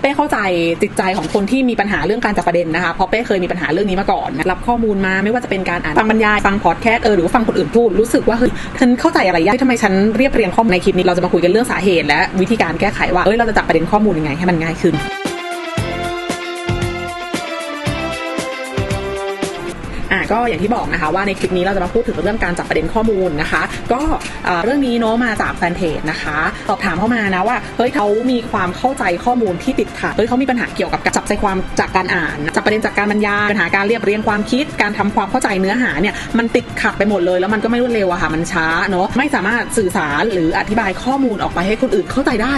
เป้เข้าใจจิตใจของคนที่มีปัญหาเรื่องการจับประเด็นนะคะเพราะเป้เคยมีปัญหาเรื่องนี้มาก่อนนะรับข้อมูลมาไม่ว่าจะเป็นการอ่านฟังบรรยายฟังพอดแคสต์เออหรือว่าฟังคนอื่นพูดรู้สึกว่าเฮ้ยฉันเข้าใจอะไรยากทำไมฉันเรียบเรียงข้อมูลในคลิปนี้เราจะมาคุยกันเรื่องสาเหตุ และวิธีการแก้ไขว่าเอ้ยเราจะจับประเด็นข้อมูลยังไงให้มันง่ายขึ้น ก็อย่างที่บอกนะคะว่าในคลิปนี้เราจะมาพูดถึงเรื่องการจับประเด็นข้อมูลนะคะ ก็เรื่องนี้เนาะมาจากแฟนเพจนะคะสอบถามเข้ามานะว่าเฮ้ยเขามีความเข้าใจข้อมูลที่ติดขัดเฮ้ยเขามีปัญหาเกี่ยวกับจับใจความจากการอ่านจับประเด็นจากการบรรยายปัญหาการเรียบเรียงความคิด การทำความเข้าใจเนื้อหาเนี่ยมันติดขัดไปหมดเลย แล้วมันก็ไม่รวดเร็วอะค่ะมันช้าเนาะไม่สามารถสื่อสารหรืออธิบายข้อมูลออกไปให้คนอื่นเข้าใจได้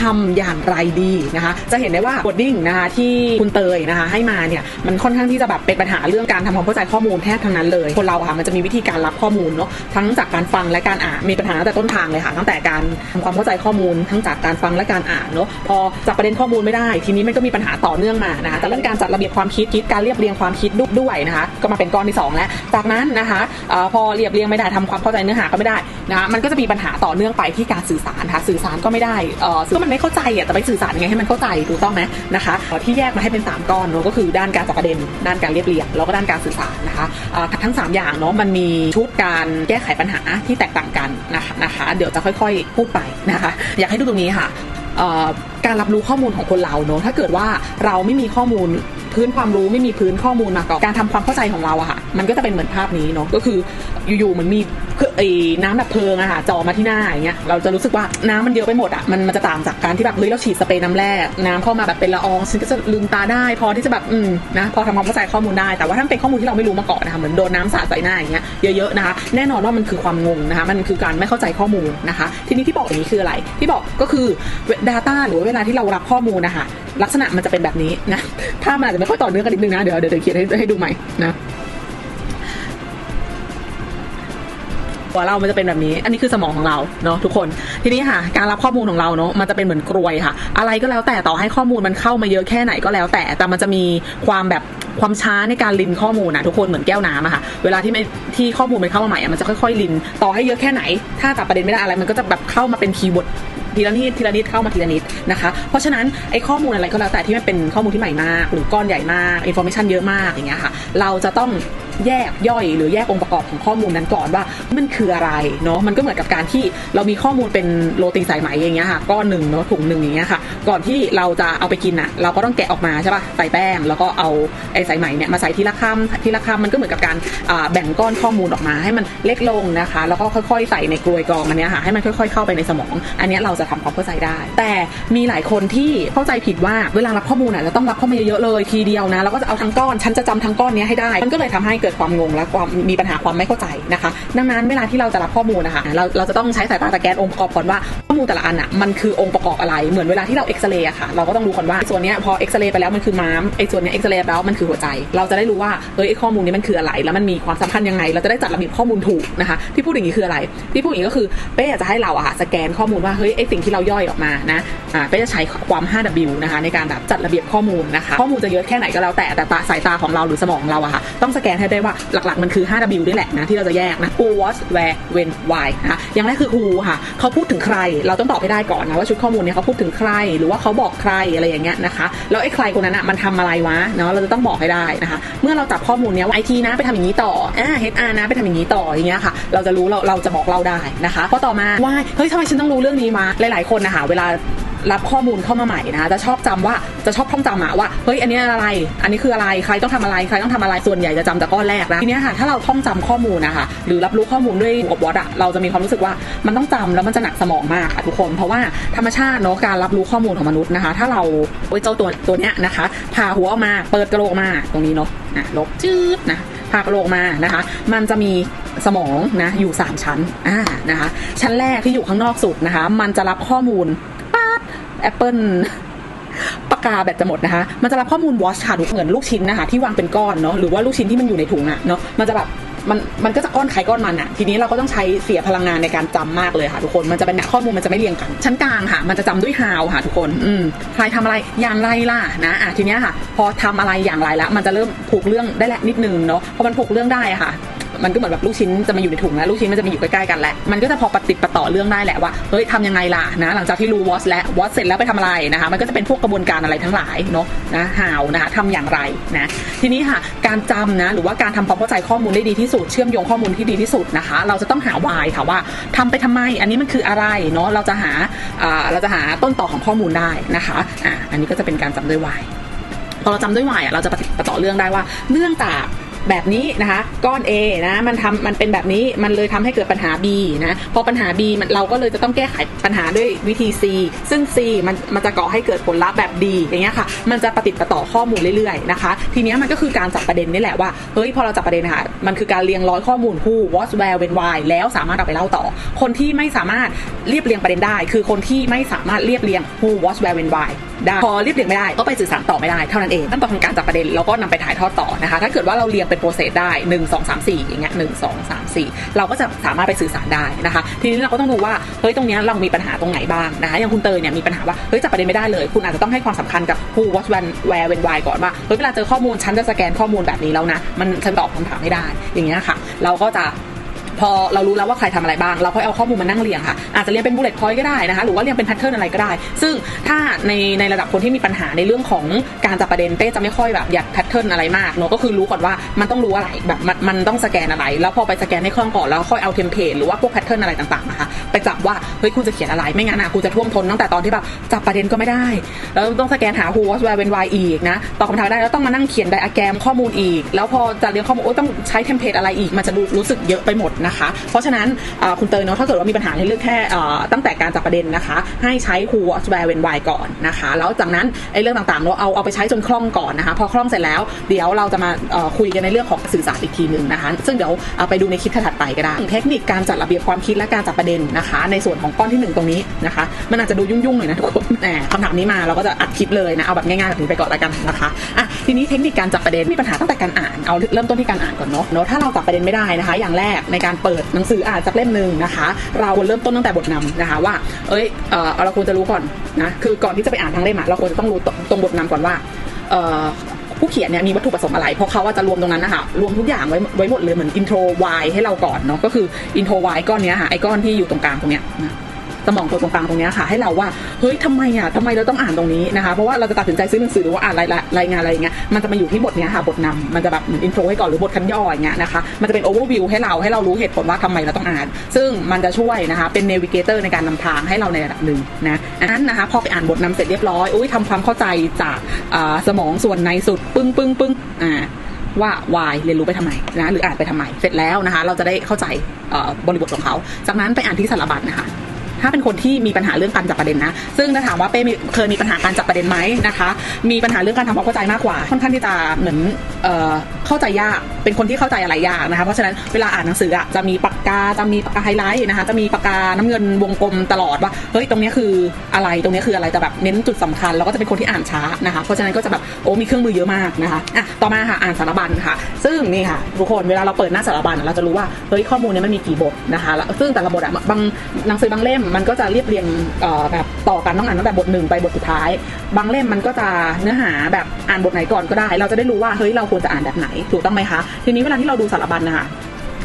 ทำอย่างไรดีนะคะ จะเห็นได้ว่า wording นะคะที่คุณเตยนะคะให้มาเนี่ยมันค่อนข้างที่จะแบบเป็นปัญหาเรื่องการทำความเข้าใจข้อมูลแทบทั้งนั้นเลย คนเราอะค่ะมันจะมีวิธีการรับข้อมูลเนาะทั้งจากการฟังและการอ่านมีปัญหาตั้งแต่ต้นทางเลยค่ะตั้งแต่การทำความเข้าใจข้อมูล ทั้งจากการฟังและการอ่านเนาะพอจับประเด็นข้อมูลไม่ได้ ทีนี้มันก็มีปัญหาต่อเนื่องมานะคะแต่เรื่องการจัดระเบียบความคิดคิดการเรียบเรียงความคิดด้วยนะคะก็มาเป็นก้อนที่สองแล้ว จากนั้นนะคะอพอเรียบเรียงไม่ได้ทำความเข้าใจเนื้อหาก็ไม่ได้นะคะมันก็จะมีปัญหาต่อเนื่องไปที่การสื่อสารค่ะสื่อสารก็ไม่ได้เออก็มันไม่เข้าใจอะแต่ไปสื่อสารยังไงให้มันเข้าใจถูกต้องไหมนะคะที่แยกมาให้เป็นสามก้อนเนาะก็คือด้านการจับประเด็น ด้านการเรียบเรียงแล้วก็ด้านการสื่อสารนะคะทั้งสามอย่างเนาะมันมีชุดการแก้ไขปัญหาที่แตกต่างกันนะคะนะคะ เดี๋ยวจะค่อยๆพูดไปนะคะ อยากให้ดูตรงนี้ค่ะการรับรู้ข้อมูลของคนเราเนาะถ้าเกิดว่าเราไม่มีข้อมูลพื้นความรู้ไม่มีพื้นข้อมูลมาก่อนการทำความเข้าใจของเราอะค่ะ มันก็จะเป็นเหมือนภาพนี้เนาะก็คืออยู่ๆเหมือนมี คือไอ้น้ำดับเพลิงอะค่ะจ่อมาที่หน้าอย่างเงี้ยเราจะรู้สึกว่าน้ำมันเยอะไปหมดอะมันมันจะต่างจากการที่แบบเฮ้ยเราฉีดสเปรย์น้ำแร่น้ำเข้ามาแบบเป็นละอองฉันก็จะลืมตาได้ พอที่จะแบบอืมนะพอทำความเข้าใจข้อมูลได้แต่ว่าถ้าเป็นข้อมูลที่เราไม่รู้มาก่อนนะคะเหมือนโดนน้ำสาดใส่หน้าอย่างเงี้ยเยอะๆนะคะแน่นอนว่ามันคือความงงนะคะมันคือการไม่เข้าใจข้อมูลนะคะ ทีนี้ที่บอกอย่างนี้คืออะไร ที่บอกก็คือ Data หรือเวลาที่เรารับข้อมูลนะคะลักษณะมันจะเป็นแบบนี้นะถ้ามันอาจจะไม่ค่อยต่อเนื่องกันนิดนึงนะเดี๋ยวเดี๋ยวเดี๋ยวเขียนให้ให้ดูใหม่นะ หัวเรามันจะเป็นแบบนี้ อันนี้คือสมองของเราเนาะทุกคน ทีนี้ค่ะ การรับข้อมูลของเราเนาะมันจะเป็นเหมือนกรวยค่ะ อะไรก็แล้วแต่ต่อให้ข้อมูลมันเข้ามาเยอะแค่ไหนก็แล้ว แต่แต่มันจะมีความแบบความช้าในการลินข้อมูลนะทุกคนเหมือนแก้วน้ำอะค่ะ เวลาที่ไม่ที่ข้อมูลมันเข้ามาใหม่อะมันจะค่อยๆลิน ต่อให้เยอะแค่ไหน ถ้าจับประเด็นไม่ได้อะไรมันก็จะแบบเข้ามาเป็นคีย์เวิร์ดทีละนิดทีละนิดเข้ามาทีละนิดนะคะ เพราะฉะนั้นไอ้ข้อมูลอะไรก็แล้วแต่ที่มันเป็นข้อมูลที่ใหม่มาก หรือก้อนใหญ่มากอินโฟมิชันเยอะมากอย่างเงี้ยค่ะ เราจะต้อง แยกย่อยหรือแยกองค์ประกอบของข้อมูลนั้นก่อนว่ามันคืออะไรเนาะมันก็เหมือนกับการที่เรามีข้อมูลเป็นโรตีสายไหมอย่างเงี้ยค่ะก้อนหนึ่งเนาะถุงหนึ่งอย่างเงี้ยค่ะ ก่อนที่เราจะเอาไปกินอะ เราก็ต้องแกะออกมาใช่ป่ะใส่แป้งแล้วก็เอาไอ้สายไหมเนี่ยมาใส่ทีละคำทีละคำมันก็เหมือนกับการแบ่งก้อนข้อมูลออกมาให้มันเล็กลงนะคะ แล้วก็ค่อยๆ ใส่ในกลวยกรองอันเนี้ยค่ะให้มันค่อย ๆ เข้าไปในสมอง อันเนี้ยเราจะทำความเข้าใจได้ แต่มีหลายคนที่เข้าใจผิดว่าเวลารับข้อมูลอะเราต้องรับข้ามาเยอะๆเลยทีเดียวนะแล้วก็จะเอาทั้งก้อนฉันจะจำทั้งก้อนเนี้ยให้ได้มันก็เลยทำให้เกิดความงงและความมีปัญหาความไม่เข้าใจนะคะ ดังนั้นเวลาที่เราจะรับข้อมูลนะคะเราเราจะต้องใช้สายตาตะแกนองค์ประกอบก่อนว่าข้อมูลแต่ละอันอะมันคือองค์ประกอบอะไรเหมือนเวลาที่เราเอ็กซเรย์อะค่ะเราก็ต้องรู้ก่อนว่าส่วนเนี้ยพอเอ็กซเรย์ไปแล้วมันคือม้ามไอ้ส่วนเนี้ยเอ็กซเรย์แล้วมันคือหัวใจ เราจะได้รู้ว่าเอ้ยข้อมูลนี้มันคืออะไร แล้วมันมีความสำคัญยังไง เราจะได้จัดระเบียบข้อมูลถูกนะคะที่พูดอย่างนี้คืออะไร ที่พูดอย่างนี้ก็คือเป้อยากจะให้เราอะค่ะสแกนข้อมูลว่าเฮ้ยไอ้สิ่งที่เราย่อยออกมานะอ่าเป้จะใช้ความ 5W นะคะในการแบบจัดระเบียบข้อมูลนะคะข้อมูลจะเยอะแค่ไหนก็แล้วแต่แต่ตาสายตาของเราหรือสมองเราอะค่ะต้องสแกนให้ได้ว่าหลักๆมันคือ 5W นี่แหละนะที่เราจะแยกนะ who what where when why นะคะอย่างแรกคือ who ค่ะเขาพูดถึงใคร เราต้องตอบให้ได้ก่อนนะว่าชุดข้อมูลเนี้ยเขาพูดถึงใคร หรือว่าเขาบอกใครอะไรอย่างเงี้ยนะคะแล้วไอ้ใครคนนั้นอะมันทำอะไรวะเนาะเราจะต้องบอกให้ได้นะคะ เมื่อเราจับข้อมูลเนี้ยว่าไอทีนะไปทำอย่างนี้ต่ออ่า HR นะไปทำอย่างนี้ต่ออย่างเงี้ยค่ะ เราจะรู้เราเราจะบอกเราได้นะคะพอต่อมาว่าเฮ้ยทำไมฉันต้องรู้เรื่องนี้มาหลายๆคนนะคะเวลา รับข้อมูลเข้ามาใหม่นะคะจะชอบจำว่าจะชอบท่องจำอะว่าเฮ้ยอันนี้อะไร อันนี้คืออะไรใครต้องทำอะไรใครต้องทำอะไรส่วนใหญ่จะจำแต่ก้อนแรกนะทีนี้ค่ะถ้าเราท่องจำข้อมูลนะคะหรือรับรู้ข้อมูลด้วยกับวอตอะเราจะมีความรู้สึกว่ามันต้องจำแล้วมันจะหนักสมองมากค่ะทุกคน เพราะว่าธรรมชาติเนาะการรับรู้ข้อมูลของมนุษย์นะคะ ถ้าเราโอ้ยเจ้าตัวตัวเนี้ยนะคะผ่าหัวออกมาเปิดกระโหลกมาตรงนี้เนาะอะลบจืดนะผ่ากระโหลกมานะคะ มันจะมีสมองนะอยู่ 3 ชั้นอ่านะคะ ชั้นแรกที่อยู่ข้างนอกสุดนะคะ มันจะรับข้อมูล แอปเปิลปากกาแบตจะหมดนะคะ มันจะรับข้อมูลวอชค่ะทุกเหมือนลูกชิ้นนะคะ ที่วางเป็นก้อนเนาะ หรือว่าลูกชิ้นที่มันอยู่ในถุงอะเนาะ มันจะแบบมันมันก็จะก้อนไขก้อนมันอะทีนี้เราก็ต้องใช้เสียพลังงานในการจำมากเลยค่ะทุกคน มันจะเป็นข้อมูลมันจะไม่เรียงกัน ชั้นกลางค่ะ มันจะจำด้วย how ค่ะทุกคน อืมใครทำอะไรอย่างไรล่ะนะ อะทีนี้ค่ะ พอทำอะไรอย่างไรแล้วมันจะเริ่มผูกเรื่องได้แหละนิดนึงเนาะ พอมันผูกเรื่องได้ค่ะ มันก็เหมือนแบบลูกชิ้นจะมาอยู่ในถุงแล้วลูกชิ้นมันจะมาอยู่ใกล้ๆกันแหละมันก็จะพอปฏิดประต่อเรื่องได้แหละว่าเฮ้ยทำยังไงล่ะนะหลังจากที่รู้วอสและววอสเสร็จแล้วไปทำอะไรนะคะมันก็จะเป็นพวกกระบวนการอะไรทั้งหลายเนาะนะหาวนะคะทำอย่างไรนะทีนี้ค่ะการจำนะหรือว่าการทำความเข้าใจข้อมูลได้ดีที่สุดเชื่อมโยงข้อมูลที่ดีที่สุดนะคะ เราจะต้องหาวายค่ะว่าทำไปทำไม อันนี้มันคืออะไรเนาะเราจะหาเราจะหาต้นต่อของข้อมูลได้นะคะอ่าอันนี้ก็จะเป็นการจำด้วยวายพอเราจำด้วยวายอะเราจะปฏิดประต่อเรื่องได้ว่าเนื่องจาก แบบนี้นะคะก้อน A นะมันทำมันเป็นแบบนี้มันเลยทำให้เกิดปัญหา B นะพอปัญหา B มันเราก็เลยจะต้องแก้ไขปัญหาด้วยวิธี C ซึ่ง C มันมันจะก่อให้เกิดผลลัพธ์แบบ D อย่างเงี้ยค่ะมันจะปฏิดประต่อข้อมูลเรื่อยๆนะคะทีเนี้ยมันก็คือการจับประเด็นนี่แหละว่าเฮ้ยพอเราจับประเด็นนะคะมันคือการเรียงร้อยข้อมูล who what where when why แล้วสามารถเอาไปเล่าต่อ คนที่ไม่สามารถเรียบเรียงประเด็นได้ คือคนที่ไม่สามารถเรียบเรียง who what where when why ได้พอเรียบเรียงไม่ได้ก็ไปสื่อสารต่อไม่ได้เท่านั้นเองขั้นตอนของการจับประเด็นเราก็นำไปถ่ายทอดต่อนะคะ ถ้าเกิดว่าเราเรียงเป็นโปรเซสได้ 1 2 3 4อย่างเงี้ยหนึ่งสองสามสี่เราก็จะสามารถไปสื่อสารได้นะคะ ทีนี้เราก็ต้องดูว่าเฮ้ยตรงเนี้ยเรามีปัญหาตรงไหนบ้างนะคะอย่างคุณเตยเนี่ยมีปัญหาว่าเฮ้ยจับประเด็นไม่ได้เลย คุณอาจจะต้องให้ความสำคัญกับ who what when where when why ก่อนว่าเฮ้ยเวลาเจอข้อมูลฉันจะสแกนข้อมูลแบบนี้แล้วนะมันฉันตอบคำถามไม่ได้อย่างเงี้ยค่ะ เราก็จะ พอเรารู้แล้วว่าใครทำอะไรบ้าง เราค่อยเอาข้อมูลมานั่งเรียงค่ะ อาจจะเรียงเป็น bullet point ก็ได้นะคะ หรือว่าเรียงเป็นแพทเทิร์นอะไรก็ได้ ซึ่งถ้าในในระดับคนที่มีปัญหาในเรื่องของการจับประเด็นเป้จะไม่ค่อยแบบอยากแพทเทิร์นอะไรมากเนอะก็คือรู้ก่อนว่ามันต้องรู้อะไรแบบมันมันต้องสแกนอะไร แล้วพอไปสแกนให้คล่องก่อนแล้วค่อยเอาเทมเพลตหรือว่าพวกแพทเทิร์นอะไรต่างๆนะคะไปจับว่าเฮ้ยคุณจะเขียนอะไรไม่งั้นอะคุณจะท่วมท้นตั้งแต่ตอนที่แบบจับประเด็นก็ไม่ได้ แล้วต้องสแกนหา who what where when why อีกนะตอบคำถามได้แล้วต้องมานั่งเขียนไดอะแกรมข้อมูลอีก แล้วพอจะเรียงข้อมูลต้องใช้เทมเพลตอะไรอีกมันจะรู้สึกเยอะไปหมดนะคะ เพราะฉะนั้นคุณเตยเนาะถ้าเกิดว่ามีปัญหาในเรื่องแค่ตั้งแต่การจับประเด็นนะคะ ให้ใช้ who what where when why ก่อนนะคะ แล้วจากนั้นไอ้เรื่องต่างๆเราเอาเอาไปใช้จนคล่องก่อนนะคะ พอคล่องเสร็จแล้วเดี๋ยวเราจะมาคุยกันในเรื่องของสื่อสารอีกทีหนึ่งนะคะ ซึ่งเดี๋ยวไปดูในคลิปถัดไปก็ได้เทคนิคการจัดระเบียบความคิดและการจับประเด็นนะคะ ในส่วนของก้อนที่หนึ่งตรงนี้นะคะ มันอาจจะดูยุ่งๆหน่อยนะทุกคนแหมคำถามนี้มาเราก็จะอัดคลิปเลยนะเอาแบบง่ายๆแบบนี้ไปก่อนล้วกันนะคะอะทีนี้เทคนิคการจับประเด็นมีปัญหาตั้งแต่การอ่านเอาเริ่มต้นที่การอ่านก่อนเนาะเนาะถ้าเราจับประเด็นไม่ได้นะคะ อย่างแรกในการเปิดหนังสืออ่านจากเล่มหนึ่งนะคะ เราควรเริ่มต้นตั้งแต่บทนำนะคะว่า เอ้ยเออเราควรจะรู้ก่อนนะคือก่อนที่จะไปอ่านทั้งเล่มเราควรจะต้องรู้ตรงบทนำก่อนว่าผู้เขียนเนี่ยมีวัตถุประสงค์อะไร เพราะเขาว่าจะรวมตรงนั้นนะคะรวมทุกอย่างไว้ไว้หมดเลยเหมือนอินโทรวให้เราก่อนเนาะก็คืออินโทรวก้อนเนี้ยค่ะไอ้ก้อนที่อยู่ตรงกลางตรงเนี้ยนะ สมองตัวตรงกลางตรงนี้ค่ะ ให้เราว่าเฮ้ยทำไมอะทำไมเราต้องอ่านตรงนี้นะคะเพราะว่าเราจะตัดสินใจซื้อหนังสือหรือว่าอ่านรายละรายงานอะไรอย่างเงี้ยมันจะมาอยู่ที่บทเนี้ยค่ะบทนำมันจะแบบเหมือนอินโทรให้ก่อนหรือบทคันย่ออย่างเงี้ยนะคะมันจะเป็นโอเวอร์วิวให้เราให้เรารู้เหตุผลว่าทำไมเราต้องอ่าน ซึ่งมันจะช่วยนะคะเป็นเนวิเกเตอร์ในการนำทางให้เราในระดับหนึ่งนะอันนั้นนะคะพอไปอ่านบทนำเสร็จเรียบร้อยอุ้ยทำความเข้าใจจากสมองส่วนในสุดปึ้งปึ้งปึ้งอ่าว่า why เรียนรู้ไปทำไมนะหรืออ่านไปทำไม เสร็จแล้วนะคะ เราจะได้เข้าใจบริบทของเขา จากนั้นไปอ่านที่สารบัญนะคะ ถ้าเป็นคนที่มีปัญหาเรื่องการจับประเด็นนะ ซึ่งถ้าถามว่าเป้เคยมีปัญหาการจับประเด็นไหมนะคะ มีปัญหาเรื่องการทำความเข้าใจมากกว่า ค่อนข้างที่จะเหมือนเข้าใจยากเป็นคนที่เข้าใจอะไรยากนะคะเพราะฉะนั้นเวลาอ่านหนังสืออะจะมีปากกาจะมีปากกาไฮไลท์นะคะจะมีปากกาน้ำเงินวงกลมตลอดว่าเฮ้ยตรงนี้คืออะไรตรงนี้คืออะไรแต่แบบเน้นจุดสำคัญแล้วก็จะเป็นคนที่อ่านช้านะคะเพราะฉะนั้นก็จะแบบโอ้มีเครื่องมือเยอะมากนะคะอะต่อมาค่ะอ่านสารบัญค่ะ ซึ่งนี่ค่ะทุกคนเวลาเราเปิดหน้าสารบัญเราจะรู้ว่าเฮ้ยข้อมูลนี้มันมีกี่บทนะคะแล้วซึ่งแต่ละบทอะบางหนังสือบางเล่มมันก็จะเรียบเรียงเอ่อแบบต่อกันต้องอ่านตั้งแต่บทหนึ่งไปบทสุดท้าย บางเล่มมันก็จะเนื้อหาแบบอ่านบทไหนก่อนก็ได้ เราจะได้รู้ว่าเฮ้ยเราควรจะอ่านแบบไหนถูกต้องไหมคะ ทีนี้เวลาที่เราดูสารบัญนะคะ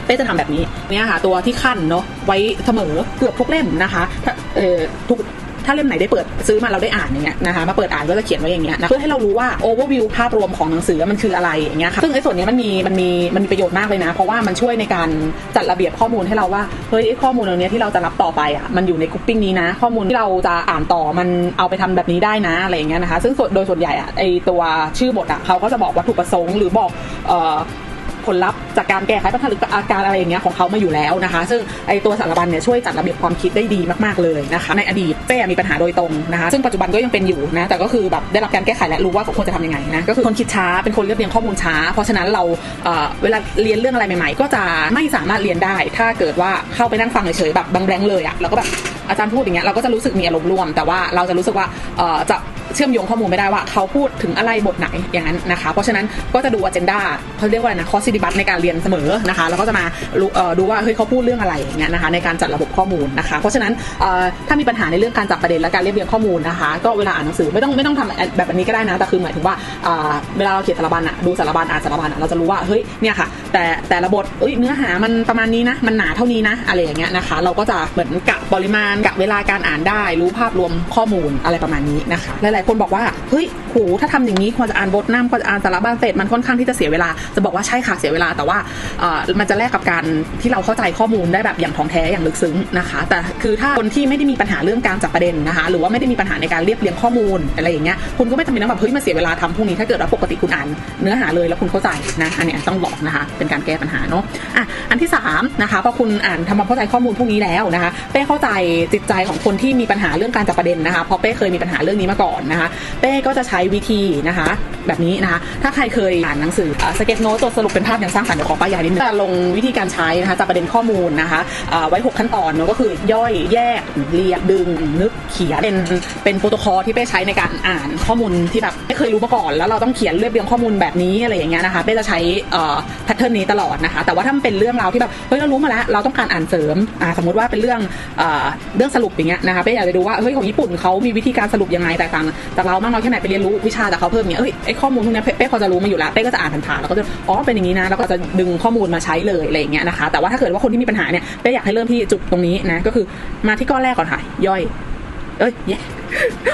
เป้จะทำแบบนี้เนี่ยค่ะ ตัวที่ขั้นเนาะไว้เสมอเกือบทุกเล่มนะคะถ้าเอ่อทุก ถ้าเล่มไหนได้เปิดซื้อมาเราได้อ่านอย่างเงี้ยนะคะมาเปิดอ่านก็จะเขียนไว้อย่างเงี้ยนะเพื่อให้เรารู้ว่าโอเวอร์วิวภาพรวมของหนังสือมันคืออะไรอย่างเงี้ยค่ะซึ่งไอ้ส่วนนี้มันมีมันมีมันมีประโยชน์มากเลยนะ เพราะว่ามันช่วยในการจัดระเบียบข้อมูลให้เราว่าเฮ้ยไอ้ข้อมูลตรงนี้ที่เราจะรับต่อไปอะมันอยู่ในกรุ๊ปปิ้งนี้นะ ข้อมูลที่เราจะอ่านต่อมันเอาไปทำแบบนี้ได้นะอะไรอย่างเงี้ยนะคะซึ่งโดยส่วนใหญ่อะไอ้ตัวชื่อบทอะเขาก็จะบอกวัตถุประสงค์หรือบอกเอ่อ ผลลัพธ์จากการแก้ไขปัญหาหรืออาการอะไรอย่างเงี้ยของเขามาอยู่แล้วนะคะ ซึ่งไอตัวสารบัญเนี่ยช่วยจัดระเบียบความคิดได้ดีมากๆเลยนะคะในอดีตเป้มีปัญหาโดยตรงนะคะ ซึ่งปัจจุบันก็ยังเป็นอยู่นะแต่ก็คือแบบได้รับการแก้ไขและรู้ว่าควรจะทำยังไงนะก็คือคนคิดช้าเป็นคนเรียบเรียงข้อมูลช้า เพราะฉะนั้นเราเวลาเรียนเรื่องอะไรใหม่ๆ ก็จะไม่สามารถเรียนได้ ถ้าเกิดว่าเข้าไปนั่งฟังเฉยๆแบบบงแบงเลยอะแล้วก็แบบอาจารย์พูดอย่างเงี้ยเราก็จะรู้สึกมีอารมณ์ร่วม แต่ว่าเราจะรู้สึกว่าจะ เชื่อมโยงข้อมูลไม่ได้ว่าเขาพูดถึงอะไรบทไหนอย่างนั้นนะคะ เพราะฉะนั้นก็จะดู agenda เขาเรียกว่าอะไรนะคอสซิลิบัสในการเรียนเสมอนะคะแล้วก็จะมาดูว่าเฮ้ยเขาพูดเรื่องอะไรอย่างเงี้ยนะคะในการจัดระบบข้อมูลนะคะ เพราะฉะนั้นถ้ามีปัญหาในเรื่องการจับประเด็นและการเรียบเรียงข้อมูลนะคะ ก็เวลาอ่านหนังสือไม่ต้องไม่ต้องทำแบบนี้ก็ได้นะแต่คือหมายถึงว่าเวลาเราเขียนสารบัญอะดูสารบัญอ่านสารบัญอะเราจะรู้ว่าเฮ้ยเนี่ยค่ะ แต่แต่ละบทเอ้ยเนื้อหามันประมาณนี้นะมันหนาเท่านี้นะอะไรอย่างเงี้ยนะคะ เราก็จะเหมือนกะปริมาณกะเวลาการอ่านได้ รู้ภาพรวมข้อมูลอะไรประมาณนี้นะคะหลายๆคนบอกว่าเฮ้ยโหถ้าทำอย่างนี้ควรจะอ่านบทนำควรจะอ่านสารบัญเสร็จมันค่อนข้างที่จะเสียเวลาจะบอกว่าใช่ค่ะเสียเวลาแต่ว่ามันจะแลกกับการที่เราเข้าใจข้อมูลได้แบบอย่างท่องแท้อย่างลึกซึ้งนะคะ แต่คือถ้าคนที่ไม่ได้มีปัญหาเรื่องการจับประเด็นนะคะ หรือว่าไม่ได้มีปัญหาในการเรียบเรียงข้อมูลอะไรอย่างเงี้ยคุณก็ไม่จำเป็นต้องแบบเฮ้ยมาเสียเวลาทำพวกนี้ถ้าเกิดว่าปกติคุณอ่านเนื้อหาเลยแล้วคุณเข้าใจนะอันนี้ต้องบอกนะคะ เป็นการแก้ปัญหาเนาะอะอันที่สามนะคะพอคุณอ่านทำความเข้าใจข้อมูลพวกนี้แล้วนะคะเป้เข้าใจจิตใจของคนที่มีปัญหาเรื่องการจับประเด็นนะคะเพราะเป้เคยมีปัญหาเรื่องนี้มาก่อนนะคะ เป้ก็จะใช้วิธีนะคะ แบบนี้นะคะ ถ้าใครเคยอ่านหนังสือสเก็ตโน้ตตัวสรุปเป็นภาพอย่างสร้างสรรค์เดี๋ยวขอป้ายยนิดนึงจะลงวิธีการใช้นะคะจับประเด็นข้อมูลนะคะไว้ 6 ขั้นตอนเนาะก็คือย่อยแยกเรียงดึงนึกเขียนเป็นเป็นโปรโตคอลที่เป้ใช้ในการอ่านข้อมูลที่แบบไม่เคยรู้มาก่อน แล้วเราต้องเขียนเรียบเรียงข้อมูลแบบนี้อะไรอย่างเงี้ยนะคะเป้จะใช้แพทเทิร์นนี้ตลอดนะคะ แต่ว่าถ้ามันเป็นเรื่องราวที่แบบเฮ้ยเรารู้มาแล้วเราต้องการอ่านเสริมสมมติว่าเป็นเรื่องเอ่อเรื่องสรุปอย่างเงี้ยนะคะเป้อยากจะดูว่าเฮ้ยของญี่ปุ่นเขามีวิธีการสรุปยังไงแตกต่างจากเรามากน้อยแค่ไหนไปเรียนรู้วิชาจากเขาเพิ่มเนี่ยเอ้ยไอข้อมูลพวกเนี้ยเป้เป้พอจะรู้มาอยู่แล้วเป้ก็จะอ่านผ่านๆแล้วก็จะอ๋อเป็นอย่างนี้นะแล้วก็จะดึงข้อมูลมาใช้เลยอะไรอย่างเงี้ยนะคะ แต่ว่าถ้าเกิดว่าคนที่มีปัญหาเนี่ยเป้อยากให้เริ่มที่จุดตรงนี้นะก็คือมาที่ก้อนแรกก่อนค่ะย่อยเอ้ยแยก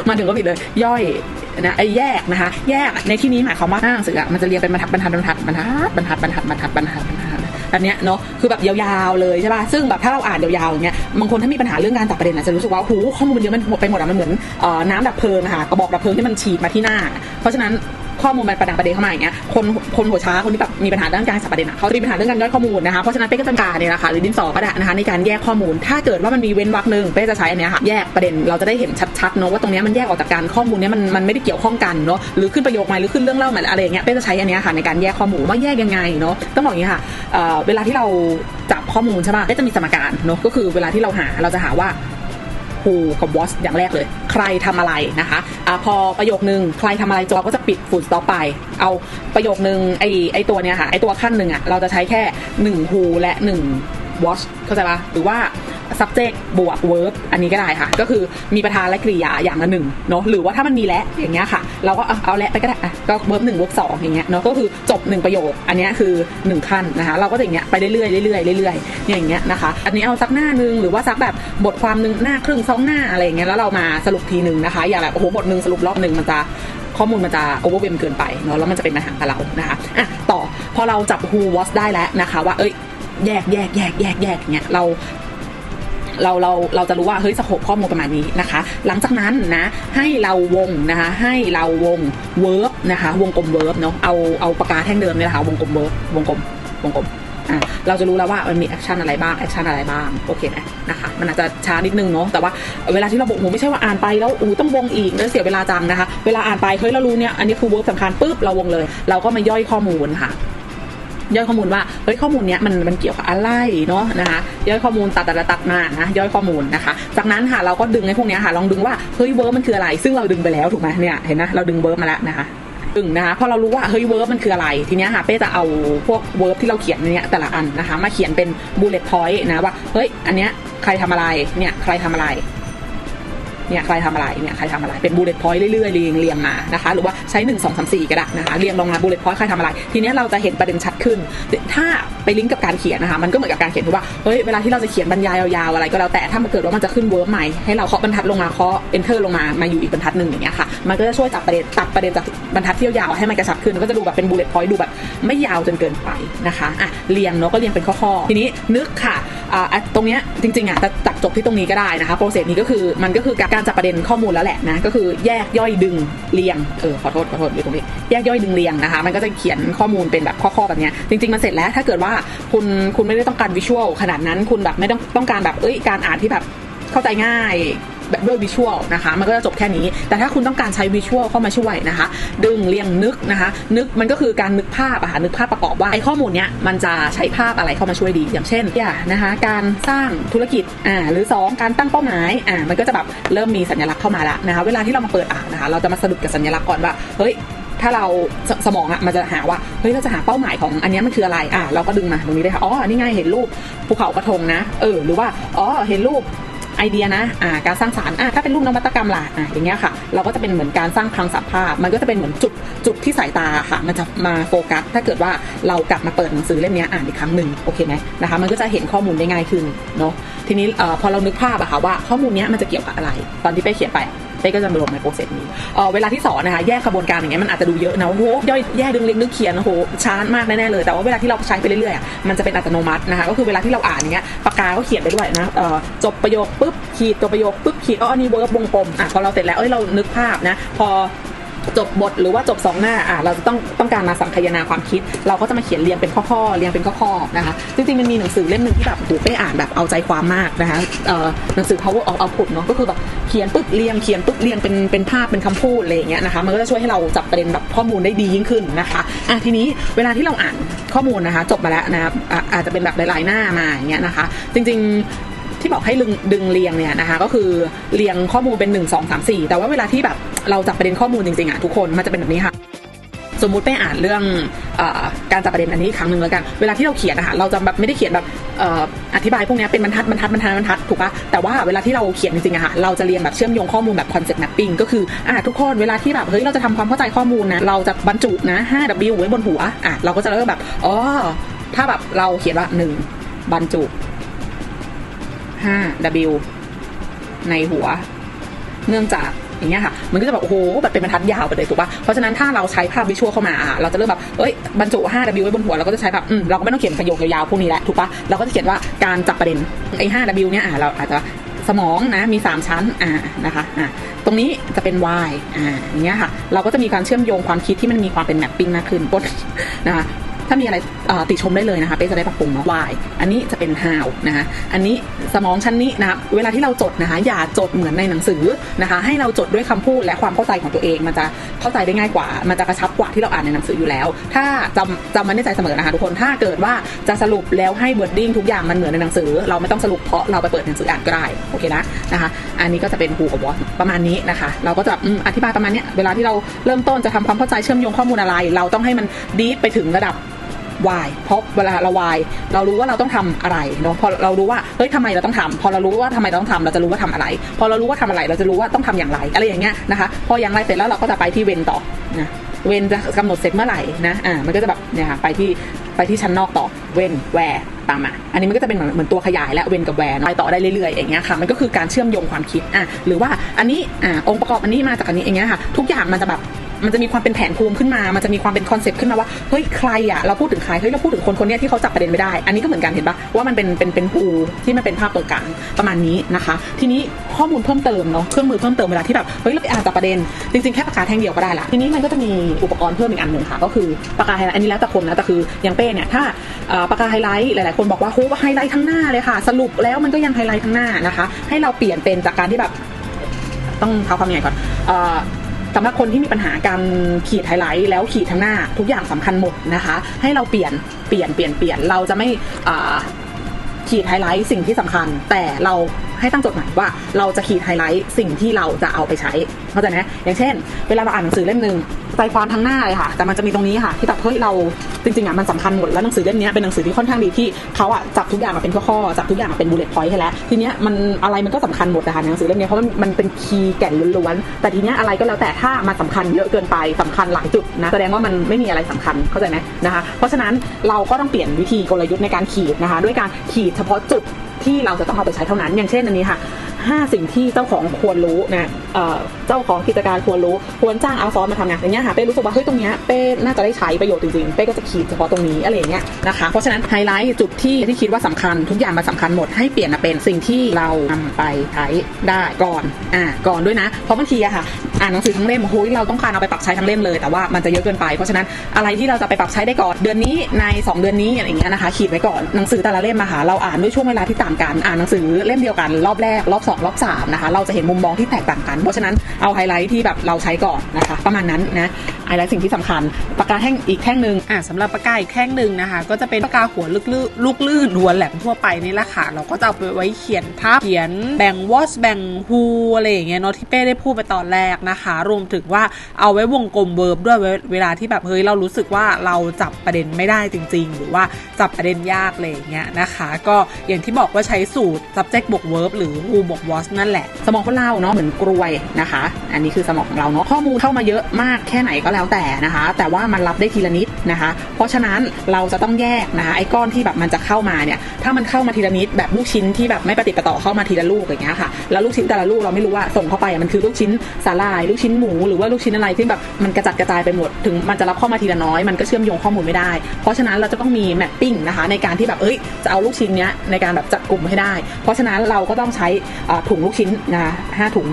มาถึงก็ผิดเลย ย่อยนะไอ้แยกนะคะ แยกในที่นี้หมายความว่าหนังสืออะมันจะเรียงเป็นบรรทัดบรรทัดบรรทัดบรรทัดบรรทัดบรรทัดบรรทัดบรรทัดบรรทัด แบบเนี้ยเนาะคือแบบยาวๆเลยใช่ป่ะซึ่งแบบถ้าเราอ่านยาวๆอย่างเงี้ยบางคนถ้ามีปัญหาเรื่องการตัดประเด็นอาจจะรู้สึกว่าหูข้อมูลมันเยอะมันหมดไปหมดอะมันเหมือนน้ำดับเพลิงอะค่ะกระบอกดับเพลิงที่มันฉีดมาที่หน้า เพราะฉะนั้นข้อมูลมันประดังประเด็นเข้ามาอย่างเงี้ย คนคนหัวช้าคนที่แบบมีปัญหาเรื่องการจับประเด็นอะเขาจะมีปัญหาเรื่องการย่อยข้อมูลนะคะ เพราะฉะนั้นเป้ก็จะการเนี่ยนะคะหรือดินสอก็ได้นะคะในการแยกข้อมูล ถ้าเกิดว่ามันมีเว้นวรรคหนึ่งเป้จะใช้อันเนี้ยค่ะแยกประเด็นเราจะได้เห็นชัดๆเนาะว่าตรงเนี้ยมันแยกออกจากการข้อมูลเนี้ยมันมันไม่ได้เกี่ยวข้องกันเนาะหรือขึ้นประโยคใหม่หรือขึ้นเรื่องเล่าใหม่อะไรอย่างเงี้ยเป้จะใช้อันเนี้ยค่ะในการแยกข้อมูลว่าแยกยังไงเนาะต้องบอกอย่างนี้ค่ะเอ่อเวลาที่เราจับข้อมูลใช่ป่ะก็จะมีสมการเนาะก็คือเวลาที่เราหาเราจะหาว่า who กับ what อย่างแรกเลย ใครทำอะไรนะคะอะพอประโยคนึงใครทำอะไรจอก็จะปิดฟูลสต็อปไป เอาประโยคนึงไอไอตัวเนี้ยค่ะไอตัวขั้นหนึ่งอะเราจะใช้แค่ 1 who และ 1 what เข้าใจปะหรือว่า subject บวก verb อันนี้ก็ได้ค่ะ ก็คือมีประธานและกริยาอย่างละหนึ่งเนาะหรือว่าถ้ามันมีและอย่างเงี้ยค่ะ เราก็เอาเอาและไปก็ได้อะก็ verb หนึ่ง verb สองอย่างเงี้ยเนาะก็คือจบหนึ่งประโยค อันนี้คือหนึ่งขั้นนะคะ เราก็จะอย่างเงี้ยไปเรื่อยๆเรื่อยๆเรื่อยๆเนี่ยอย่างเงี้ยนะคะ อันนี้เอาสักหน้านึงหรือว่าสักแบบบทความหนึ่งหน้าครึ่งสองหน้าอะไรอย่างเงี้ยแล้วเรามาสรุปทีหนึ่งนะคะ อย่าแบบโอ้โหบทหนึ่งสรุปรอบหนึ่งมันจะข้อมูลมันจะโอเวอร์เวมเกินไปเนาะแล้วมันจะเป็นปัญหากับเรานะคะอะต่อพอเราจับ who was ได้แล้วนะคะ ว่าเอ้ยแยกแยกแยกแยกแยกเงี้ยเรา เราเราเราจะรู้ว่าเฮ้ยสโคปข้อมูลประมาณนี้นะคะ หลังจากนั้นนะให้เราวงนะคะให้เราวง verb นะคะวงกลม verb เนาะเอาเอาปากกาแท่งเดิมเนี่ยนะคะวงกลม verb วงกลมวงกลมอะเราจะรู้แล้วว่ามันมีแอคชั่นอะไรบ้างแอคชั่นอะไรบ้างโอเคไหมนะคะมันอาจจะช้านิดนึงเนาะแต่ว่าเวลาที่เราบอกโหไม่ใช่ว่าอ่านไปแล้วอู้ต้องวงอีกแล้วเสียเวลาจังนะคะ เวลาอ่านไปเฮ้ยเรารู้เนี่ยอันนี้คือ verb สำคัญปุ๊บเราวงเลย เราก็มาย่อยข้อมูลค่ะ ย่อยข้อมูลว่าเฮ้ยข้อมูลเนี้ยมันมันเกี่ยวกับอะไรเนาะนะคะย่อยข้อมูลตัดแตัดตัดมานะย่อยข้อมูลนะคะ จากนั้นค่ะเราก็ดึงไอ้พวกเนี้ยค่ะลองดึงว่าเฮ้ยเวิร์บมันคืออะไร ซึ่งเราดึงไปแล้วถูกไหมเนี่ยเห็นนะเราดึงเวิร์บมาแล้วนะคะดึงนะคะพอเรารู้ว่าเฮ้ยเวิร์บมันคืออะไรทีเนี้ยค่ะเป้จะเอาพวกเวิร์บที่เราเขียนเนี่ยแต่ละอันนะคะมาเขียนเป็นบูเลตพอยต์นะว่าเฮ้ยอันเนี้ยใครทำอะไรเนี่ยใครทำอะไร เนี่ยใครทำอะไรเนี่ยใครทำอะไรเป็นบูเลตพอยต์เรื่อยๆเรียงเรียงมานะคะหรือว่าใช้1 2 3 4ก็ได้นะคะเรียงลงมาบูเลตพอยต์ใครทำอะไร ทีนี้เราจะเห็นประเด็นชัดขึ้น ถ้าไปลิงก์กับการเขียนนะคะมันก็เหมือนกับการเขียนที่ว่าเฮ้ยเวลาที่เราจะเขียนบรรยายยาวๆอะไรก็แล้วแต่ถ้ามันเกิดว่ามันจะขึ้นเวิร์บใหม่ให้เราเคาะบรรทัดลงมาเคาะ enter ลงมามาอยู่อีกบรรทัดหนึ่งอย่างเงี้ยค่ะมันก็จะช่วยตัดประเด็นตัดประเด็นจากบรรทัดที่ยาวๆให้มันกระชับขึ้นก็จะดูแบบเป็นบูเลตพอยต์ดูแบบไม่ยาวจนเกินไปนะคะอะเรียงเนาะก็เรียงเป็นข้อๆทีนี้นึกค่ะ ตรงเนี้ยจริงๆอะจะตัดจบที่ตรงนี้ก็ได้นะคะโปรเซสนี้ก็คือมันก็คือการจับประเด็นข้อมูลแล้วแหละนะก็คือแยกย่อยดึงเรียงเออขอโทษขอโทษอยู่ตรงนี้แยกย่อยดึงเรียงนะคะมันก็จะเขียนข้อมูลเป็นแบบข้อๆแบบเนี้ยจริงๆมันเสร็จแล้วถ้าเกิดว่าคุณคุณไม่ได้ต้องการวิชวลขนาดนั้นคุณแบบไม่ต้องต้องการแบบเอ้ยการอ่านที่แบบเข้าใจง่าย แบบด้วยวิชวลนะคะมันก็จะจบแค่นี้ แต่ถ้าคุณต้องการใช้วิชวลเข้ามาช่วยนะคะ ดึงเรียงนึกนะคะ นึกมันก็คือการนึกภาพอะค่ะนึกภาพประกอบว่าไอ้ข้อมูลเนี้ยมันจะใช้ภาพอะไรเข้ามาช่วยดี อย่างเช่นอย่านะคะการสร้างธุรกิจอ่าหรือ 2 การตั้งเป้าหมายอ่ามันก็จะแบบเริ่มมีสัญลักษณ์เข้ามาแล้วนะคะ เวลาที่เรามาเปิดอ่านนะคะ เราจะมาสะดุดกับสัญลักษณ์ก่อนว่าเฮ้ยถ้าเราสสมองอะมันจะหาว่าเฮ้ยเราจะหาเป้าหมายของอันนี้มันคืออะไรอะเราก็ดึงมาตรงนี้เลยค่ะอ๋อนี่ไงเห็นรูปภูเขากระทงนะ เออหรือว่าอ๋อเห็นรูป ไอเดียนะอ่าการสร้างสารรค์อะถ้าเป็นรูปนวัตกรรมล่ะอะอย่างเงี้ยค่ะ เราก็จะเป็นเหมือนการสร้างคลังสัพภาพ มันก็จะเป็นเหมือนจุดจุดที่สายตาค่ะมันจะมาโฟกัส ถ้าเกิดว่าเรากลับมาเปิดหนังสือเล่มนี้อ่านอีกครั้งหนึ่งโอเคไหมนะคะมันก็จะเห็นข้อมูลได้ง่ายขึ้นเนาะทีนี้อพอเรานึกภาพอะค่ะว่าข้อมูลนี้มันจะเกี่ยวกับอะไร ตอนที่ไปเขียนไป เต้ก็จะมารวมในโปรเซสนี้เออเวลาที่สอนนะคะแยกขบวนการอย่างเงี้ยมันอาจจะดูเยอะนะโอ้โหย่อยแยกดึงเล็กนึกเขียนโอ้โหช้ามากแน่ๆเลย แต่ว่าเวลาที่เราใช้ไปเรื่อยๆมันจะเป็นอัตโนมัตินะคะก็คือเวลาที่เราอ่านอย่างเงี้ยปากกาก็เขียนไปด้วยนะเออจบประโยคปุ๊บขีดจบประโยคปุ๊บขีดอ๋ออันนี้เวิร์บวงกลมอะพอเราเสร็จแล้วเอ้ยเรานึกภาพนะพอ จบบทหรือว่าจบสองหน้าอะเราจะต้องต้องการมาสังคายนาความคิด เราก็จะมาเขียนเรียงเป็นข้อๆเรียงเป็นข้อๆนะคะจริงๆมันมีหนังสือเล่มหนึ่งที่แบบโหเป้อ่านแบบเอาใจความมากนะคะหนังสือ power of output เนาะก็คือแบบเขียนปุ๊บเรียงเขียนปุ๊บเรียงเป็นเป็นภาพเป็นคำพูดอะไรอย่างเงี้ยนะคะมันก็จะช่วยให้เราจับประเด็นแบบข้อมูลได้ดียิ่งขึ้นนะคะอะทีนี้เวลาที่เราอ่านข้อมูลนะคะ จบมาแล้วนะครับอะอาจจะเป็นแบบหลายๆหน้ามาอย่างเงี้ยนะคะ จริงๆ ที่บอกให้ดึงดึงเรียงเนี่ยนะคะก็คือเรียงข้อมูลเป็น 1 2 3 4 แต่ว่าเวลาที่แบบเราจับประเด็นข้อมูลจริงๆอะทุกคนมันจะเป็นแบบนี้ค่ะสมมุติไปอ่านเรื่องอการจับประเด็นอันนี้อีกครั้งหนึ่งแล้วกัน เวลาที่เราเขียนนะคะเราจะแบบไม่ได้เขียนแบบออธิบายพวกนี้เป็นบรรทัดบรรทัดบรรทัดบรรทัดถูกปะแต่ว่าเวลาที่เราเขียนจริงๆอะค่ะเราจะเรียงแบบเชื่อมโยงข้อมูลแบบ concept mapping ก็คืออะทุกคนเวลาที่แบบเฮ้ยเราจะทำความเข้าใจข้อมูลนะเราจะบรรจุนะ 5W ไว้บนหัวอะเราก็จะเริ่มแบบอ๋อถ้าแบบเราเขียนว่าหนึ่งบรรจุ 5W ในหัว เนื่องจากอย่างเงี้ยค่ะ มันก็จะแบบโอ้โหแบบเป็นบรรทัดยาวไปเลยถูกปะเพราะฉะนั้นถ้าเราใช้ภาพวิชวลเข้ามาอะเราจะเริ่มแบบเอ้ยบรรจุ 5W ไว้บนหัวเราก็จะใช้แบบอืมเราก็ไม่ต้องเขียนประโยคยาวๆพวกนี้แหละถูกปะเราก็จะเขียนว่าการจับประเด็นไอ้ 5W เนี่ยอะเราอาจจะสมองนะมี 3 ชั้นอ่านะคะอ่าตรงนี้จะเป็น Y อ่าอย่างเงี้ยค่ะ เราก็จะมีการเชื่อมโยงความคิดที่มันมีความเป็นแมปปิ้งมากขึ้นปนนะคะ ถ้ามีอะไรติชมได้เลยนะคะเป๊จะได้ปรับปรุงเนาะ why อันนี้จะเป็น how นะคะอันนี้สมองชั้นนี้นะเวลาที่เราจดนะคะ อย่าจดเหมือนในหนังสือนะคะ ให้เราจดด้วยคำพูดและความเข้าใจของตัวเองมันจะเข้าใจได้ง่ายกว่า มันจะกระชับกว่าที่เราอ่านในหนังสืออยู่แล้ว ถ้าจำจำมันในใจเสมอนะคะทุกคนถ้าเกิดว่าจะสรุปแล้วให้ wording ทุกอย่างมันเหมือนในหนังสือ เราไม่ต้องสรุปเพราะเราไปเปิดหนังสืออ่านก็ได้โอเคนะนะคะ อันนี้ก็จะเป็น who กับ what ประมาณนี้นะคะ เราก็จะอธิบายประมาณนี้เวลาที่เราเริ่มต้นจะทำความเข้าใจเชื่อมโยงข้อมูลอะไร เราต้องให้มันดีไปถึงระดับ why เพราะเวลาเรา why เรารู้ว่าเราต้องทำอะไรเนาะพอเรารู้ว่าเฮ้ยทำไมเราต้องทำพอเรารู้ว่าทำไมเราต้องทำเราจะรู้ว่าทำอะไร พอเรารู้ว่าทำอะไรเราจะรู้ว่าต้องทำอย่างไร อะไรอย่างเงี้ยนะคะพออย่างไรเสร็จแล้วเราก็จะไปที่เวนต่อนะเวนจะกำหนดเสร็จเมื่อไหร่นะอ่ามันก็จะแบบเนี่ยค่ะไปที่ไปที่ชั้นนอกต่อเวนแวร์ตามมาอันนี้มันก็จะเป็นเหมือนเหมือนตัวขยายและเวนกับแวร์ไปต่อได้เรื่อยๆอย่างเงี้ยค่ะมันก็คือการเชื่อมโยงความคิดอะหรือว่าอันนี้อ่าองค์ประกอบอันนี้มาจากอันนี้อย่างเงี้ยค่ะทุกอย่างมันจะแบบ มันจะมีความเป็นแผนภูมิขึ้นมา มันจะมีความเป็นคอนเซปต์ขึ้นมาว่า เฮ้ยใครอะเราพูดถึงใคร เฮ้ยเราพูดถึงคนคนนี้ที่เขาจับประเด็นไม่ได้ อันนี้ก็เหมือนกันเห็นปะว่ามันเป็นเป็นเป็นภูที่มันเป็นภาพตรงกลางประมาณนี้นะคะ ทีนี้ข้อมูลเพิ่มเติมเนาะ เครื่องมือเพิ่มเติมเวลาที่แบบ เฮ้ยเราไปอ่านจับประเด็น จริงๆแค่ปากกาแท่งเดียวก็ได้ละ ทีนี้มันก็จะมีอุปกรณ์เพิ่มอีกอันหนึ่งค่ะ ก็คือปากกาไฮไลท์ อันนี้แล้วแต่คนนะ แต่คืออย่างเป้เนี่ย ถ้าปากกาไฮไลท์ หลายๆ คนบอกว่าโหไฮไลท์ทั้งหน้าเลยค่ะ สรุปแล้วมันก็ยังไฮไลท์ทั้งหน้านะคะ ให้เราเปลี่ยนเป็นจากการที่แบบต้องเท้าความยังไงก่อนอ สำหรับคนที่มีปัญหาการขีดไฮไลท์แล้วขีดทั้งหน้าทุกอย่างสำคัญหมดนะคะ ให้เราเปลี่ยนเปลี่ยนเปลี่ยนเปลี่ยนเราจะไม่ขีดไฮไลท์สิ่งที่สำคัญ แต่เรา ให้ตั้งจทย์หมายว่าเราจะขีดไฮไลท์สิ่งที่เราจะเอาไปใช้เข้าใจไหมอย่างเช่น เวลาเราอ่านหนังสือเล่มหนึ่งใจความทั้งหน้าเลยค่ะ แต่มันจะมีตรงนี้ค่ะ ที่แบบเฮ้ยเราจริงๆอะมันสำคัญหมดแล้วหนังสือเล่มนี้เป็นหนังสือที่ค่อนข้างดีที่เขาอะจับทุกอย่างมาเป็นข้อๆจับทุกอย่างมาเป็นบูเลต์พอยต์ให้แล้วทีเนี้ยมันอะไรมันก็สำคัญหมดนะคะหนังสือเล่มเนี้ยเพราะมันมันเป็นคีย์แก่นล้วนๆแต่ทีเนี้ยอะไรก็แล้วแต่ถ้ามันสำคัญเยอะเกินไปสำคัญหลายจุดนะแสดงว่ามันไม่มีอะไรสำคัญเข้าใจไหมนะคะเพราะฉะนั้นเราก็ต้องเปลี่ยนวิธีกลยุทธ์ในการขีดนะคะ ด้วยการขีดเฉพาะจุดที่เราจะต้องเอาไปใช้เท่านั้น อย่างเช่นอันนี้ค่ะห้าสิ่งที่เจ้าของควรรู้นะเอ่อเจ้าของกิจการควรรู้ ควรจ้างเอาซอสมาทำงานอย่างเงี้ยค่ะเป้รู้สึกว่าเฮ้ยตรงเนี้ยเป้น่าจะได้ใช้ประโยชน์จริงๆเป้ก็จะขีดเฉพาะตรงนี้อะไรอย่างเงี้ยนะคะเพราะฉะนั้นไฮไลท์จุดที่ที่คิดว่าสำคัญทุกอย่างมันสาคัญหมดให้เปลี่ยนมาเป็นสิ่งที่เรานำไปใช้ได้ก่อนอ่าก่อนด้วยนะเพราะบางทีอะค่ะอ่านหนังสือทั้งเล่มโอ้ยเราต้องการเอาไปปรับใช้ทั้งเล่มเลย แต่ว่ามันจะเยอะเกินไป เพราะฉะนั้นอะไรที่เราจะไปปรับใช้ได้ก่อนเดือนนี้ใน 2 เดือนนี้อะไรอย่างเงี้ยนะคะขีดไว้ก่อนหนังสือแต่ละเล่มมาหาเราอ่านด้วยช่วงเวลาที่ต่างกันอ่านหนังสือเล่มเดียวกันรอบแรกรอบสอง2รอบ3นะคะเราจะเห็นมุมมองที่แตกต่างกัน เพราะฉะนั้นเอาไฮไลท์ที่แบบเราใช้ก่อนนะคะประมาณนั้นนะไฮไลท์สิ่งที่สำคัญปากกาแท่งอีกแท่งหนึ่งอ่าสำหรับปากกาอีกแท่งหนึ่งนะคะ ก็จะเป็นปากกาหัวลึกลื่นลูกลื่นหัวแหลมทั่วไปนี่แหละค่ะเราก็จะเอาไปไว้เขียนภาพเขียนแบ่งวอชแบ่งฮูอะไรอย่างเงี้ยเนาะที่เป้ได้พูดไปตอนแรกนะคะ รวมถึงว่าเอาไว้วงกลมเวิร์บด้วยเวลาที่แบบเฮ้ยเรารู้สึกว่าเราจับประเด็นไม่ได้จริง ๆ หรือว่าจับประเด็นยากอะไรอย่างเงี้ยนะคะ ก็อย่างที่บอกว่าใช้สูตร subject บวก verb หรือ who บวก was นั่นแหละ สมองคนเราเนาะเหมือนกรวยนะคะ อันนี้คือสมองของเราเนาะข้อมูลเข้ามาเยอะมากแค่ไหนก็แล้วแต่นะคะ แต่ว่ามันรับได้ทีละนิดนะคะ เพราะฉะนั้นเราจะต้องแยกนะคะไอ้ก้อนที่แบบมันจะเข้ามาเนี่ยถ้ามันเข้ามาทีละนิดแบบลูกชิ้นที่แบบไม่ประติประต่อเข้ามาทีละลูกอย่างเงี้ยค่ะแล้วลูกชิ้นแต่ละลูกเราไม่รู้ว่าส่งเข้าไปมันคือลูกชิ้นสาลายลูกชิ้นหมูหรือว่าลูกชิ้นอะไรที่แบบมันกระจัดกระจายไปหมด ถึงมันจะรับข้ามาทีละน้อยมันก็เชื่อมโยงข้อมูลไม่ได้ เพราะฉะนั้นเราจะต้องมีแมปปิ้งนะคะในการที่แบบเอ้ยจะเอาลูกชิ้นเนี้ยในการแบบจัดกลุ่มให้ได้ เพราะฉะนั้นเราก็ต้องใช้ถุงลูกชิ้นนะคะห้าถุง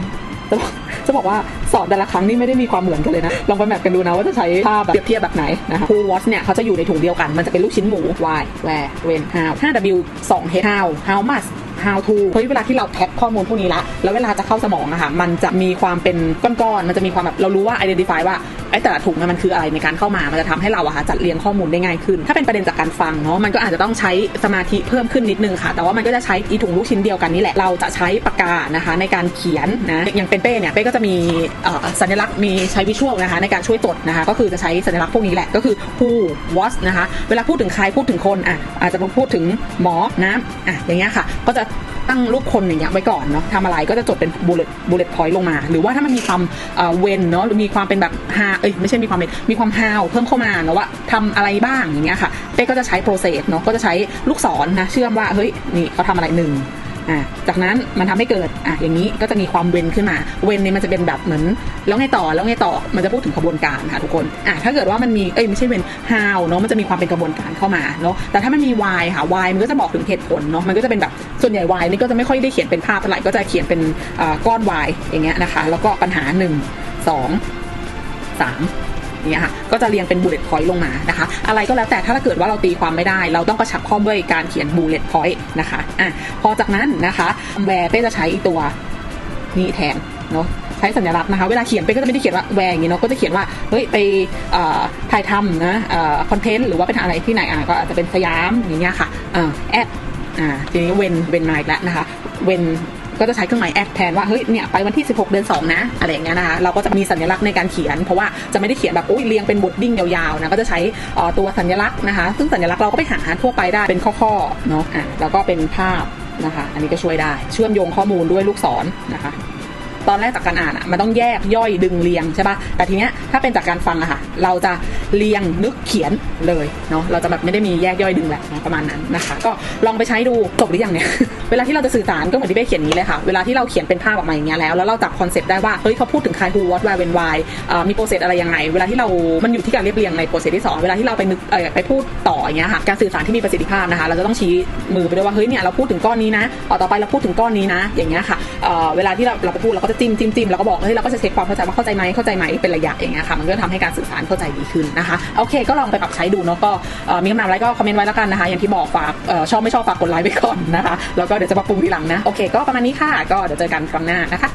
จะบอกจะบอกว่าสอบแต่ละครั้งนี่ไม่ได้มีความเหมือนกันเลยนะ ลองไปแมปกันดูนะว่าจะใช้ภาพแบบเปรียบเทียบแบบไหนนะคะ Who What เนี่ยเขาจะอยู่ในถุงเดียวกัน มันจะเป็นลูกชิ้นหมู y Where When How 5W 2 H How How much how to เฮ้ยเวลาที่เราแท็กข้อมูลพวกนี้ละ แล้วเวลาจะเข้าสมองอะค่ะ มันจะมีความเป็นก้อนๆ มันจะมีความแบบเรารู้ว่า identify ว่า ไอ้แต่ละถุงเนี่ยมันคืออะไรในการเข้ามา มันจะทำให้เราอะค่ะจัดเรียงข้อมูลได้ง่ายขึ้น ถ้าเป็นประเด็นจากการฟังเนาะมันก็อาจจะต้องใช้สมาธิเพิ่มขึ้นนิดนึงค่ะ แต่ว่ามันก็จะใช้อีถุงลูกชิ้นเดียวกันนี่แหละ เราจะใช้ปากกานะคะในการเขียนนะอย่างเป็นเป้เนี่ยเป้ก็จะมีอ่อสัญลักษณ์มีใช้วิชวลนะคะในการช่วยจดนะคะก็คือจะใช้สัญลักษณ์พวกนี้แหละก็คือ who what นะคะเวลาพูดถึงใครพูดถึงคนอะอาจจะพูดถึงหมอน้ำอะอย่างเงี้ยค่ะก็จะ ตั้งรูปคนอย่างเงี้ยไว้ก่อนเนาะทำอะไรก็จะจดเป็น bullet bullet point ลงมา หรือว่าถ้ามันมีความเวนเนาะหรือมีความเป็นแบบฮาเอ้ยไม่ใช่มีความเป็นมีความฮาวเพิ่มเข้ามาเนาะว่าทำอะไรบ้างอย่างเงี้ยค่ะเป้ก็จะใช้ process เนาะก็จะใช้ลูกศรนะเชื่อมว่าเฮ้ยนี่เขาทำอะไรหนึ่ง อะจากนั้นมันทำให้เกิดอะอย่างนี้ก็จะมีความเว้นขึ้นมาเว้นเนี่ยมันจะเป็นแบบเหมือน แล้วไงต่อแล้วไงต่อมันจะพูดถึงกระบวนการค่ะทุกคนอะถ้าเกิดว่ามันมีเอ้ยไม่ใช่เว้น how เนาะมันจะมีความเป็นกระบวนการเข้ามาเนาะแต่ถ้ามันมี why ค่ะ why มันก็จะบอกถึงเหตุผลเนาะมันก็จะเป็นแบบส่วนใหญ่ why นี่ก็จะไม่ค่อยได้เขียนเป็นภาพเท่าไหร่ก็จะเขียนเป็นก้อน why อย่างเงี้ยนะคะ แล้วก็ปัญหาหนึ่งสองสาม นี่ยค่ะก็จะเรียงเป็น bullet point ลงมานะคะ อะไรก็แล้วแต่ถ้าเกิดว่าเราตีความไม่ได้ เราต้องกระชับข้อมด้วยการเขียน bullet point นะคะอะพอจากนั้นนะคะแวร์เป้จะใช้ตัวนี้แทนเนาะใช้สัญลักษณ์นะคะเวลาเขียนเป้ก็จะไม่ได้เขียนว่าแวร์อย่างนี้เนาะก็จะเขียนว่าเฮ้ยไปถ่ายทำนะคอนเทนต์หรือว่าไปทำอะไรที่ไหนอะก็อาจจะเป็นสยามอย่างเงี้ยค่ะแอดอ่าทีนี้เวนเวนมาอีกแล้วนะคะเวน ก็จะใช้เครื่องหมายแอดแทนว่าเฮ้ยเนี่ยไปวันที่ 16 เดือน 2 นะอะไรอย่างเงี้ยนะคะเราก็จะมีสัญลักษณ์ในการเขียน เพราะว่าจะไม่ได้เขียนแบบอุ้ยเรียงเป็นบทดิ้งยาวๆนะก็จะใช้ตัวสัญลักษณ์นะคะ ซึ่งสัญลักษณ์เราก็ไปหาทั่วไปได้เป็นข้อๆเนาะอะแล้วก็เป็นภาพนะคะ อันนี้ก็ช่วยได้เชื่อมโยงข้อมูลด้วยลูกศรนะคะ ตอนแรกจากการอ่านอะมันต้องแยกย่อยดึงเรียงใช่ปะแต่ทีเนี้ยถ้าเป็นจากการฟังอะค่ะ เราจะเรียงนึกเขียนเลยเนาะเราจะแบบไม่ได้มีแยกย่อยดึงแหละประมาณนั้นนะคะ ก็ลองไปใช้ดูจบหรือยังเนี่ยเวลาที่เราจะสื่อสารก็เหมือนที่เป้เขียนนี้เลยค่ะเวลาที่เราเขียนเป็นภาพออกมาอย่างเงี้ยแล้วแล้วเราจับคอนเซปต์ได้ว่าเฮ้ยเขาพูดถึงใคร who what where when why อ่อมีโปรเซสอะไรยังไง เวลาที่เรา มันอยู่ที่การเรียบเรียงในโปรเซสที่สองเวลาที่เราไปนึกไปพูดต่ออย่างเงี้ยค่ะการสื่อสารที่มีประสิทธิภาพนะคะเราจะต้องชี้มือไปด้วยว่าเฮ้ยเนี่ยเราพูดถึงก้อนนี้นะต่อไปเราพูดถึงก้อนนี้นะ อย่างเงี้ยค่ะเอ่อเวลาที่เราเราไปพูดเราก็จะจิ้มจิ้มจิ้มแล้วก็บอกเฮ้ยเราก็จะเช็คความเข้าใจว่าเข้าใจไหมเข้าใจไหมเป็นระยะอย่างเงี้ยค่ะมันก็ทำให้การสื่อสารเข้าใจดีขึ้นนะคะโอเค ก็ลองไปปรับใช้ดูเนาะก็มีคำถามอะไรก็คอมเมนต์ไว้แล้วกันนะคะ อย่างที่บอกฝากออชอบไม่ชอบฝากกดไลค์ไว้ก่อนนะคะแล้วก็เดี๋ยวจะปรับปรุงทีหลังนะโอเค ก็ประมาณนี้ค่ะก็เดี๋ยวเจอกันครั้งหน้านะคะ